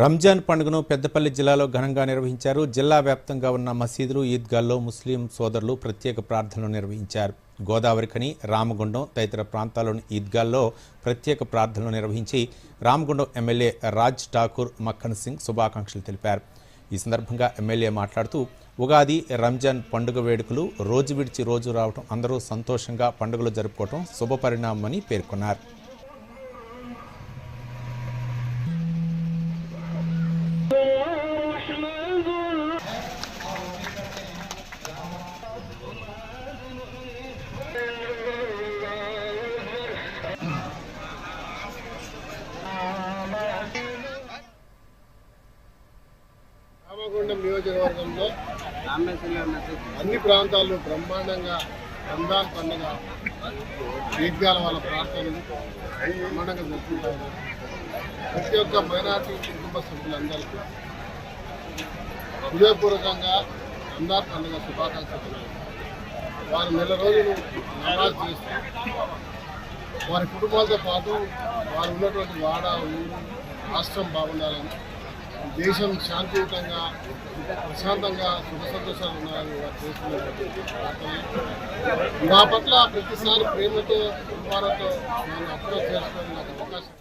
రంజాన్ పండుగను పెద్దపల్లి జిల్లాలో ఘనంగా నిర్వహించారు. జిల్లా వ్యాప్తంగా ఉన్న మసీదులు ఈద్గాల్లో ముస్లిం సోదరులు ప్రత్యేక ప్రార్థనలు నిర్వహించారు. గోదావరిఖని రామగుండం తదితర ప్రాంతాల్లోని ఈద్గాల్లో ప్రత్యేక ప్రార్థనలు నిర్వహించి రామగుండం ఎమ్మెల్యే రాజ్ ఠాకూర్ మక్కన్ సింగ్ శుభాకాంక్షలు తెలిపారు. ఈ సందర్భంగా ఎమ్మెల్యే మాట్లాడుతూ ఉగాది రంజాన్ పండుగ వేడుకలు రోజు విడిచి రోజు రావడం అందరూ సంతోషంగా పండుగలు జరుపుకోవడం శుభపరిణామమని పేర్కొన్నారు. రామగుండం నియోజకవర్గంలో అన్ని ప్రాంతాల్లో బ్రహ్మాండంగా రంజాన్ పండుగ ఈద్గాల వాళ్ళ ప్రాంతాలను బ్రహ్మాండంగా జరుపుకుంటారు. ప్రతి ఒక్క మైనార్టీ కుటుంబ సభ్యులందరికీ హృదయపూర్వకంగా రంజాన్ పండుగ శుభాకాంక్షలు. వారు నెల రోజులు నమాజ్ చేస్తూ వారి కుటుంబాలతో పాటు వారు ఉన్నటువంటి వాడ ఊరు రాష్ట్రం బాగుండాలని దేశం శాంతియుతంగా ప్రశాంతంగా సుఖ సంతోషాలు ఉన్నాయని చేస్తున్నటువంటి ప్రార్థన నా పట్ల ప్రతిసారి ప్రేమతో కుటుంబాలతో నేను అప్రోచ్ చేసుకోవడానికి నాకు అవకాశం